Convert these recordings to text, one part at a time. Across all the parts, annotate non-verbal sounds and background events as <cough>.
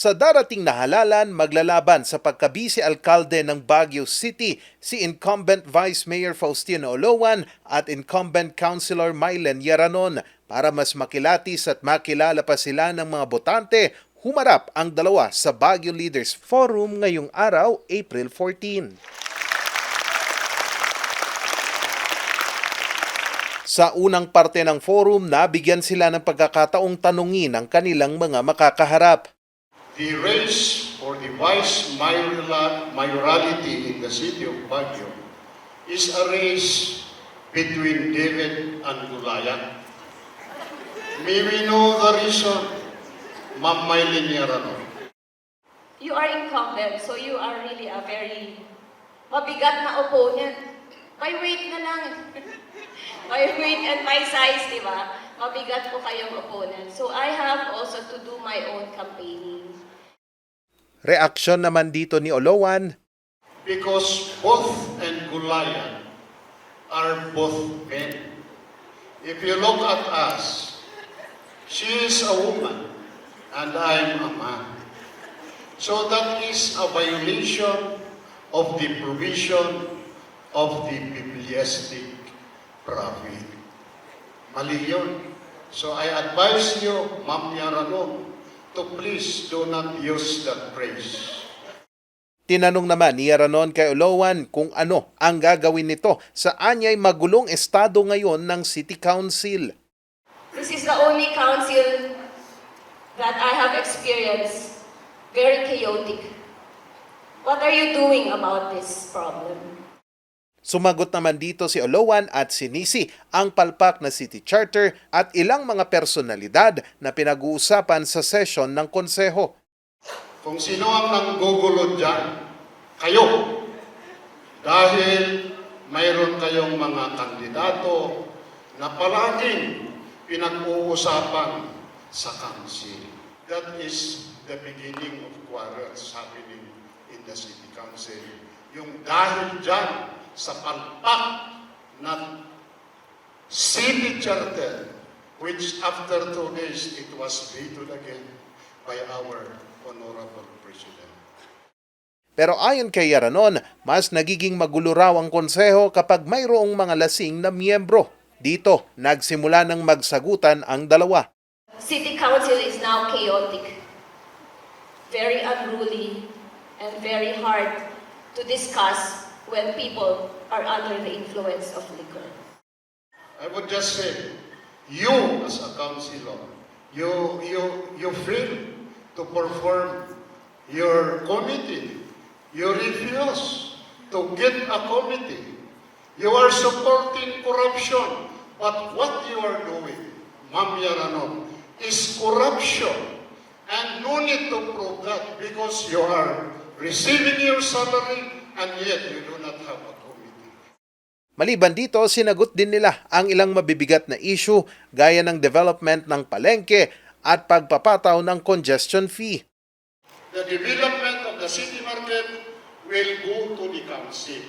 Sa darating na halalan, maglalaban sa pagkabisi alkalde ng Baguio City si incumbent Vice Mayor Faustino Olowan at incumbent Councilor Mylen Yaranon para mas makilatis at makilala pa sila ng mga botante humarap ang dalawa sa Baguio Leaders Forum ngayong araw, April 14. Sa unang parte ng forum, nabigyan sila ng pagkakataong tanungin ang kanilang mga makakaharap. The race for the vice mayoral- mayorality in the city of Baguio is a race between David and Goliath. May we know the reason, Ma'am Maylin Yarano? You are incumbent, so you are really a very mabigat na opponent. By weight na lang. <laughs> by weight and my size, di ba? Mabigat po kayong opponent. So I have also to do my own campaigning. Reaksyon naman dito ni Olowan, Because both and Goliath are both men. If you look at us, she is a woman and I'm a man. So that is a violation of the provision of the bibliastic prophet. Mali yun. So I advise you, Ma'am Yarano, to please do not use that phrase. Tinanong naman ni Yaranon kay Olowan kung ano ang gagawin nito sa anyay magulong estado ngayon ng City Council. This is the only council that I have experienced very chaotic. What are you doing about this problem? Sumagot naman dito si Olowan at sinisi ang palpak na City Charter at ilang mga personalidad na pinag-uusapan sa session ng konseho. Kung sino ang nanggugulo dyan, kayo. Dahil mayroon kayong mga kandidato na palaging pinag-uusapan sa council. That is the beginning of quarrels happening in the city council. Yung dahil dyan sa palpak ng city charter, which after two days it was vetoed again by our honorable president. Pero ayon kay Yaranon, mas nagiging magulo raw ang konseho kapag mayroong mga lasing na miyembro. Dito, nagsimula ng magsagutan ang dalawa. City council is now chaotic, very unruly, and very hard to discuss when people are under the influence of liquor. I would just say, you as a councilor, you, you, you fail to perform your committee. You refuse to get a committee. You are supporting corruption. But what you are doing, Ma'am Yarano, is corruption. And no need to prove that because you are receiving your salary and yet you do committee. Maliban dito, sinagot din nila ang ilang mabibigat na issue gaya ng development ng palengke at pagpapataw ng congestion fee. the development of the city market will go to the council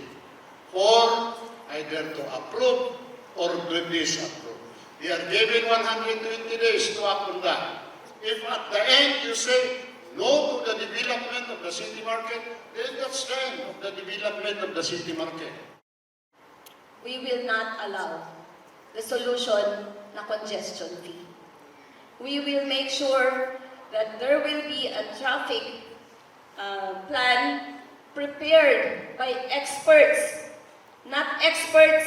for either to approve or to disapprove. They are given 120 days to on that. If at the end you say no to the development of the city market, then that's the end of the development of the city market. We will not allow the solution na congestion fee. We will make sure that there will be a traffic uh, plan prepared by experts, not experts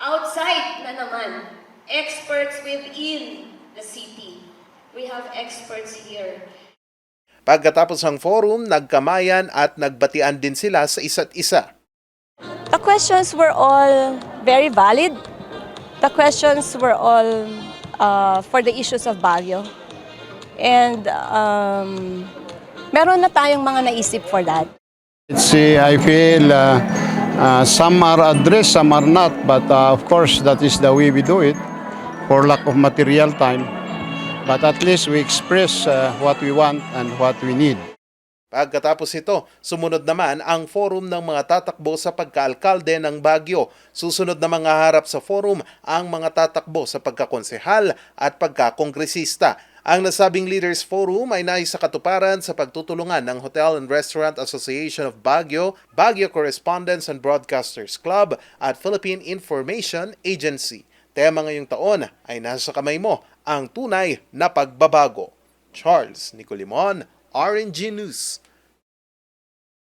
outside na naman, experts within the city. We have experts here. Pagkatapos ng forum, nagkamayan at nagbatian din sila sa isa't isa. The questions were all very valid. The questions were all uh, for the issues of Baguio. And um, meron na tayong mga naisip for that. It's, uh, I feel uh, uh, some are addressed, some are not, but uh, of course that is the way we do it for lack of material time. But at least we express uh, what we want and what we need. Pagkatapos ito, sumunod naman ang forum ng mga tatakbo sa pagkaalkalde ng Baguio. Susunod na mga harap sa forum ang mga tatakbo sa pagkakonsehal at pagkakongresista. Ang nasabing Leaders Forum ay nais sa katuparan sa pagtutulungan ng Hotel and Restaurant Association of Baguio, Baguio Correspondents and Broadcasters Club at Philippine Information Agency. Tema ngayong taon ay nasa kamay mo ang tunay na pagbabago. Charles Nicolimon, RNG News.